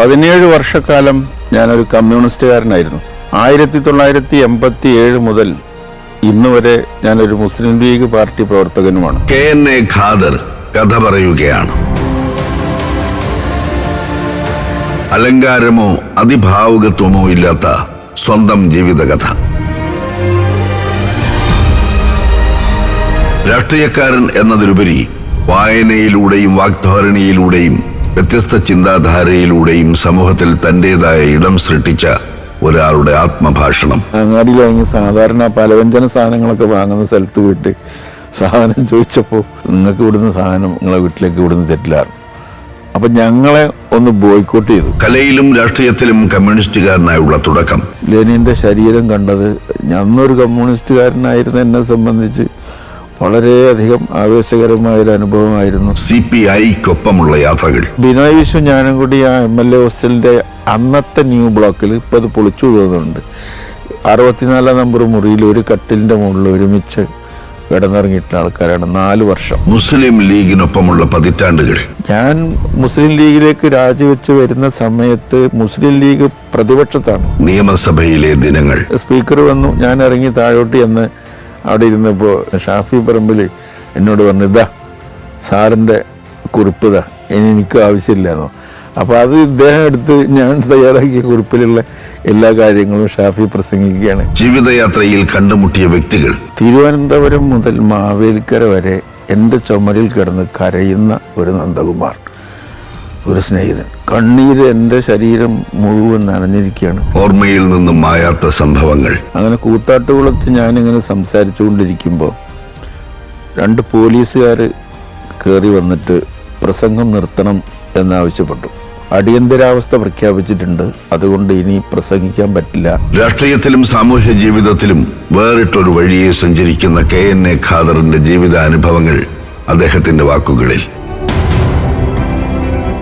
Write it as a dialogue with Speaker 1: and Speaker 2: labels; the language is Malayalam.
Speaker 1: പതിനേഴ് വർഷക്കാലം ഞാനൊരു കമ്മ്യൂണിസ്റ്റുകാരനായിരുന്നു. ആയിരത്തി തൊള്ളായിരത്തി എൺപത്തി ഏഴ് മുതൽ ഇന്ന് വരെ ഞാനൊരു മുസ്ലിം ലീഗ് പാർട്ടി പ്രവർത്തകനുമാണ്.
Speaker 2: കെ എൻ എ ഖാദർ കഥ പറയുകയാണ്. അലങ്കാരമോ അതിഭാവുകത്വമോ ഇല്ലാത്ത സ്വന്തം ജീവിതകഥ. രാഷ്ട്രീയക്കാരൻ എന്നതിലുപരി വായനയിലൂടെയും വാഗ്ധോരണിയിലൂടെയും വ്യത്യസ്ത ചിന്താധാരയിലൂടെയും സമൂഹത്തിൽ തന്റേതായ ഇടം സൃഷ്ടിച്ച ഒരാളുടെ ആത്മഭാഷണം.
Speaker 1: അങ്ങാടി കഴിഞ്ഞ് സാധാരണ പലവ്യഞ്ജന സാധനങ്ങളൊക്കെ വാങ്ങുന്ന സ്ഥലത്ത് പോയിട്ട് സാധനം ചോദിച്ചപ്പോൾ നിങ്ങൾക്ക് ഇവിടുന്ന് സാധനം നിങ്ങളെ വീട്ടിലേക്ക് ഇവിടുന്ന് തരില്ലായിരുന്നു. അപ്പം ഞങ്ങളെ ഒന്ന് ബോയ്ക്കോട്ട് ചെയ്തു.
Speaker 2: കലയിലും രാഷ്ട്രീയത്തിലും കമ്മ്യൂണിസ്റ്റുകാരനായുള്ള തുടക്കം.
Speaker 1: ലെനിന്റെ ശരീരം കണ്ടത് അന്നൊരു കമ്മ്യൂണിസ്റ്റുകാരനായിരുന്ന എന്നെ സംബന്ധിച്ച് വളരെയധികം ആവേശകരമായ ഒരു അനുഭവമായിരുന്നു.
Speaker 2: സി പി ഐക്കൊപ്പമുള്ള യാത്രകൾ.
Speaker 1: ബിനോയ് വിശ്വ ഞാനും കൂടി ആ എം എൽ എ ഹോസ്റ്റലിന്റെ അന്നത്തെ ന്യൂ ബ്ലോക്കിൽ ഇപ്പോൾ അത് പൊളിച്ചു പോകുന്നുണ്ട് അറുപത്തിനാലാം നമ്പർ മുറിയിൽ ഒരു കട്ടിലിന്റെ മുകളിൽ ഒരുമിച്ച് കിടന്നിറങ്ങിയിട്ടുള്ള ആൾക്കാരാണ്. നാല് വർഷം.
Speaker 2: മുസ്ലിം ലീഗിനൊപ്പമുള്ള പതിറ്റാണ്ടുകൾ.
Speaker 1: ഞാൻ മുസ്ലിം ലീഗിലേക്ക് രാജിവെച്ച് വരുന്ന സമയത്ത് മുസ്ലിം ലീഗ് പ്രതിപക്ഷത്താണ്.
Speaker 2: നിയമസഭയിലെ ദിനങ്ങൾ.
Speaker 1: സ്പീക്കർ വന്നു ഞാൻ ഇറങ്ങി താഴോട്ട് ചെന്ന് അവിടെ ഇരുന്നപ്പോൾ ഷാഫി പറമ്പിൽ എന്നോട് പറഞ്ഞു ഇതാ സാറിന്റെ കുറിപ്പ് ഇതാ ഇനി എനിക്ക് ആവശ്യമില്ലെന്നോ അപ്പോൾ അത് ഇദ്ദേഹം എടുത്ത് ഞാൻ തയ്യാറാക്കിയ കുറിപ്പിലുള്ള എല്ലാ കാര്യങ്ങളും ഷാഫി പ്രസംഗിക്കുകയാണ്.
Speaker 2: ജീവിതയാത്രയിൽ കണ്ടുമുട്ടിയ വ്യക്തികൾ.
Speaker 1: തിരുവനന്തപുരം മുതൽ മാവേലിക്കര വരെ എന്റെ ചുമരിൽ കിടന്ന് കരയുന്ന ഒരു നന്ദകുമാർ. ഒരു സ്നേഹിതൻ. കണ്ണീര് എന്റെ ശരീരം മുഴുവൻ നനഞ്ഞിരിക്കുകയാണ്.
Speaker 2: ഓർമ്മയിൽ നിന്നും മായാത്ത സംഭവങ്ങൾ.
Speaker 1: അങ്ങനെ കൂത്താട്ടുകുളത്ത് ഞാനിങ്ങനെ സംസാരിച്ചുകൊണ്ടിരിക്കുമ്പോൾ രണ്ട് പോലീസുകാർ കയറി വന്നിട്ട് പ്രസംഗം നിർത്തണം എന്നാവശ്യപ്പെട്ടു. അടിയന്തരാവസ്ഥ പ്രഖ്യാപിച്ചിട്ടുണ്ട്. അതുകൊണ്ട് ഇനി പ്രസംഗിക്കാൻ പറ്റില്ല.
Speaker 2: രാഷ്ട്രീയത്തിലും സാമൂഹ്യ ജീവിതത്തിലും വേറിട്ടൊരു വഴിയെ സഞ്ചരിക്കുന്ന കെ എൻ എ ഖാദറിന്റെ ജീവിതാനുഭവങ്ങൾ അദ്ദേഹത്തിന്റെ വാക്കുകളിൽ.